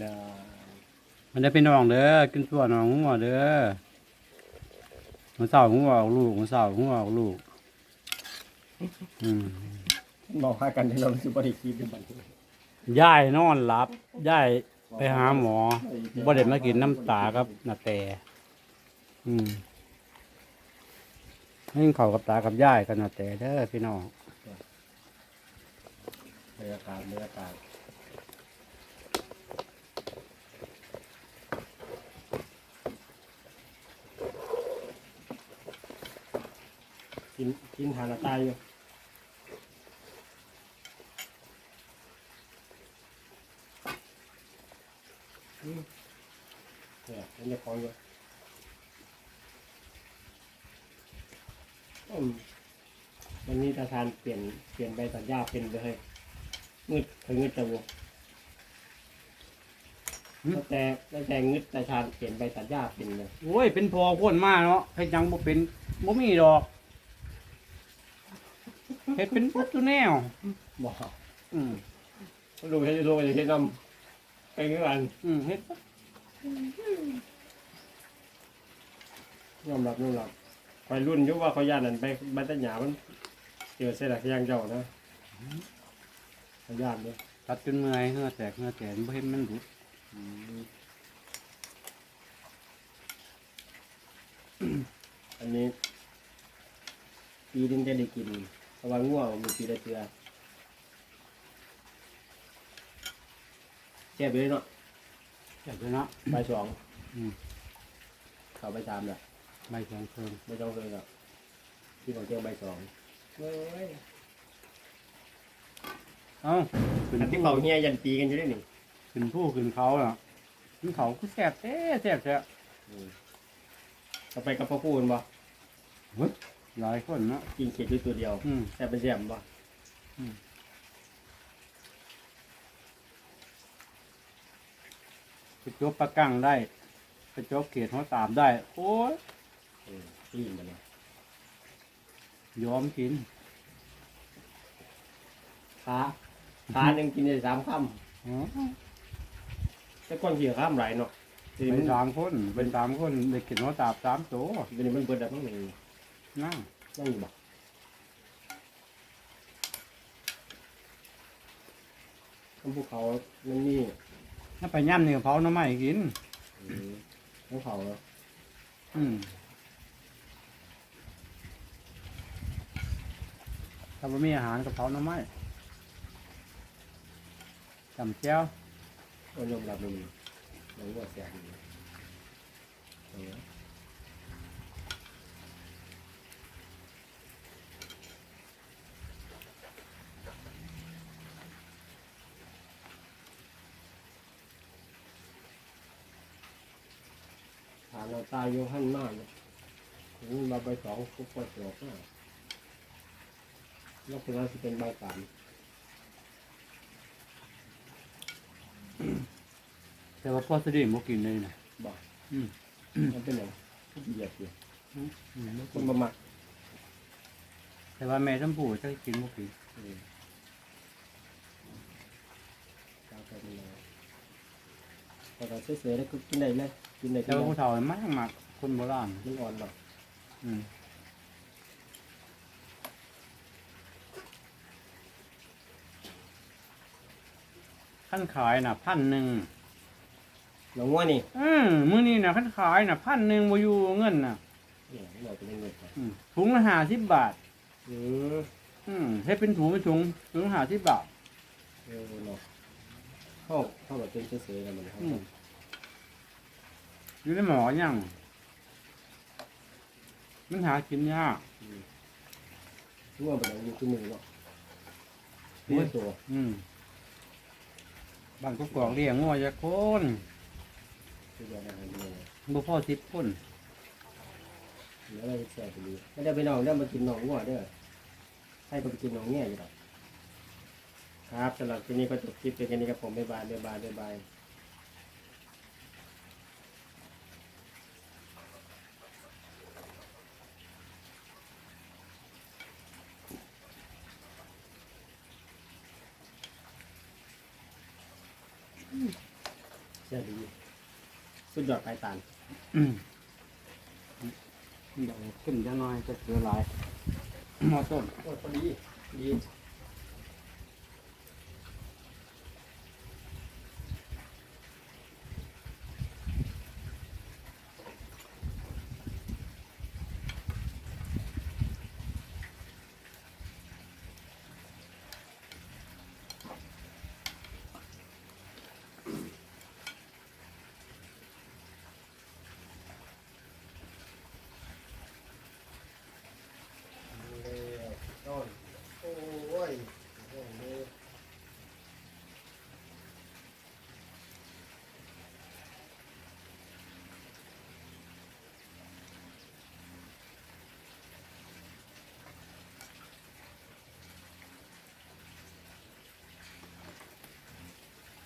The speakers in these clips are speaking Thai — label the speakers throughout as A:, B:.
A: ได้
B: มันได้เป็นน้องเด้อกินตัวน้องหัวเด้อมันเศร้าหัวออกลูกมันเศร้าหัวออกลูก อืม
A: บอกหากันที่เราคือบ่ได้คิดเป็นบันทึก
B: ยายนอนหลับยายไปหาหมอบ่ได้มากินน้ำตากับนาแต่ อืมให้เขากับตากับยายกันนาแต่เด้อพี่น้อง
A: บรรยากาศบรรยากาศ กินกินหาละตายอยู่อืมเนี่ยอันนี้ของอยู่อืมวันนี้ตาทานเปลี่ยนเปลี่ยนใบสัญญาเป็นไปให้งึดถึงงึดตะวงแล้วแต่แล้วแต่งึดตาทานเปลี่ยนใบสัญญาเป็นเลย
B: โอ้ยเป็นพอคนมากเนาะเฮ็ดหยังบ่เป็นบ่มีดอก เฮ็ดเป็นพุทธแนว
A: บอก
B: อืม
A: ลูกให้ลูกจะให้นำไปเงื่อน
B: อืมเฮ็ด
A: ยอมรับยอมรับคอยรุ่นอยุว่าเขาย่านนั่นไปบัตรหยามันเจอเสียหลักยางเจ้านะเขาย่านเนี่ย
B: ตัดจนเมื่อยเหงื่อแตกเหงื่อแตกบ่เห็นมันหลุด
A: อันนี้ปีนึงจะได้กินเพ ราะว่าง่วงมีปีละเทือแช่ไปเลยเนาะ
B: อยากเลยเนาะ
A: ใบสอง
B: อืม
A: เขาใบสามแหละ
B: ใบสองเพิ่ง
A: ใบสองเลยครับที่ของเจ้าใบสองเว้ย
B: เอ้าขึ้น
A: อันที่
B: ผู้
A: เขาเฮียยันตีกันอยู่ด้วยนี่
B: ขึ้นผู้ขึ้นเขาล่ะขึ้นเขาคือแซ่บแท้แซ่บแท้
A: อืมเอาไปกับพ่อพูนบ่
B: หลายคนเนาะ
A: กินเข็ดด้วยตัวเดียว
B: อืม
A: แต่เป็นเสียมบ่
B: ไปจบปลากั้งได้ไปจบเขตหัวตามได้ โอ้ย
A: อืมปีนมาเลย
B: ยอมกิน
A: ขาขาหนึ่งกินได้สามค
B: อ๋อำ
A: แต่ก้อนเขียวข้ามไหลายเนาะที
B: เป็
A: นี้
B: น
A: มัน
B: สามคนเป็นสามคนได้กินหัวตามสามตัว
A: ทีนี้มันเบิดแบบนั้ นเอง
B: นั่ง
A: นั่งอยู่บ่ทั้งภูเขามันนี่
B: ถ้าไปย่ำนี่ก็เผาหน้ำไม้กิน
A: อืมภูเขาเนาะ
B: อืมถ้าไม่มีอาหารก็เผาหน้ำไม้จำเจ้า
A: ก็ยอมรับเลยมันว่าแสบอยู่ เอาเนาะฐานเราตายอยู่หั่นมากเลยถึงมาใบสองคุกก็จบแล้วแล้วคือว่าจะเป็นใบสาม
B: แต่ว่าพ่อสดีมกินเลยนะ
A: บอก
B: อืม
A: มันเป็นอย่างเหยียดอยู่
B: อืมบ่
A: ค
B: กิ
A: น
B: น
A: ประมาท
B: แต่ว่าแม่ชมพู่จะกินบ่กิน
A: อืมตาไปมันแล้วแต่เราเฉยๆแล้วก็กินได้เลย กินได้
B: แต่ว่าผู้เฒ่ามันมากมากคนโบราณ
A: มันอ่อนหรอก
B: อืมขั้นขายน่ะพันหนึ่ง
A: หลงว่านี่
B: อืมมื้อนี้น่ะขั้นขายน่ะพันหนึ่งบ่อยู่เงินน่ะ
A: เนี่ยเราเป็นเงินไป
B: อืมถุงละห้าสิบบาท
A: อืม
B: อืมให้เป็นถุงเป็นถุงถุงละห้าสิบบาท
A: เออเนาะเข้าเข้าแบบเป็นเฉยๆกันมันเข้า
B: อืม อยู่ในหมอยังมันหากินยาก
A: ง่วงไปแล้วอยู่ที่มือเนาะนี่ตัว
B: อืมบ้านก็กรอกเลี้ยงงัวจะคน
A: ตัวเดียวนะนี่เลย
B: บ่พอสิบคน
A: แล้วเราแสบไปดีไม่ได้ไปนอนได้มากินหนองง่วงเด้อให้ไปกินหนองแง่อยู่หรอกครับสำหรับที่นี้ก็จบคลิปเพียงแค่นี้ครับผมบ๊ายบายบ๊ายบายบ๊ายบาย ช่ดีสุดยอดไปตาน
B: อืมอย่างขึ้นจะน้อยจะเกลือหลายหมอต้น
A: โอ้พอดีดี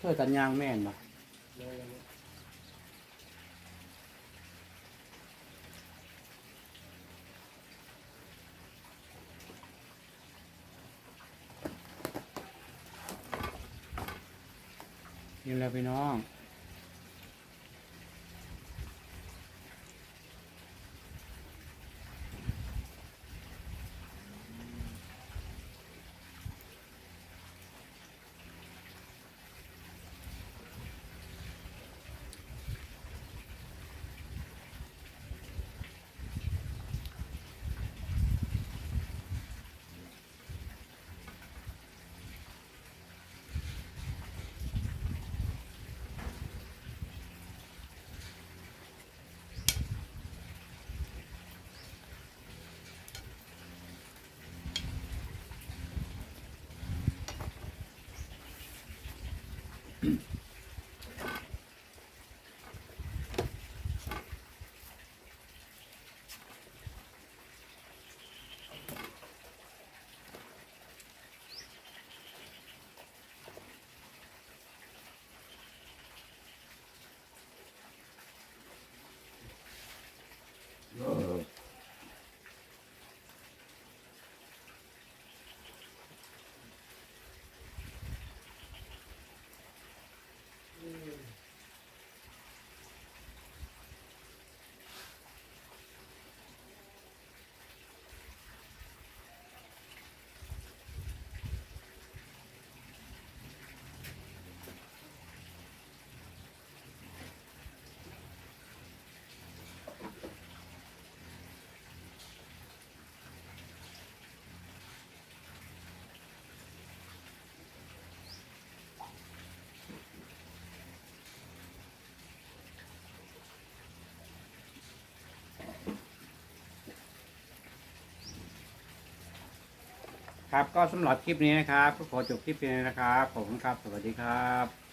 B: ช่วยกันยางแม่นบ่นี่แหละพี่น้อง Mm-hmm. ครับก็สำหรับคลิปนี้นะครับก็ขอจบคลิปนี้นะครับขอบคุณครับ สวัสดีครับ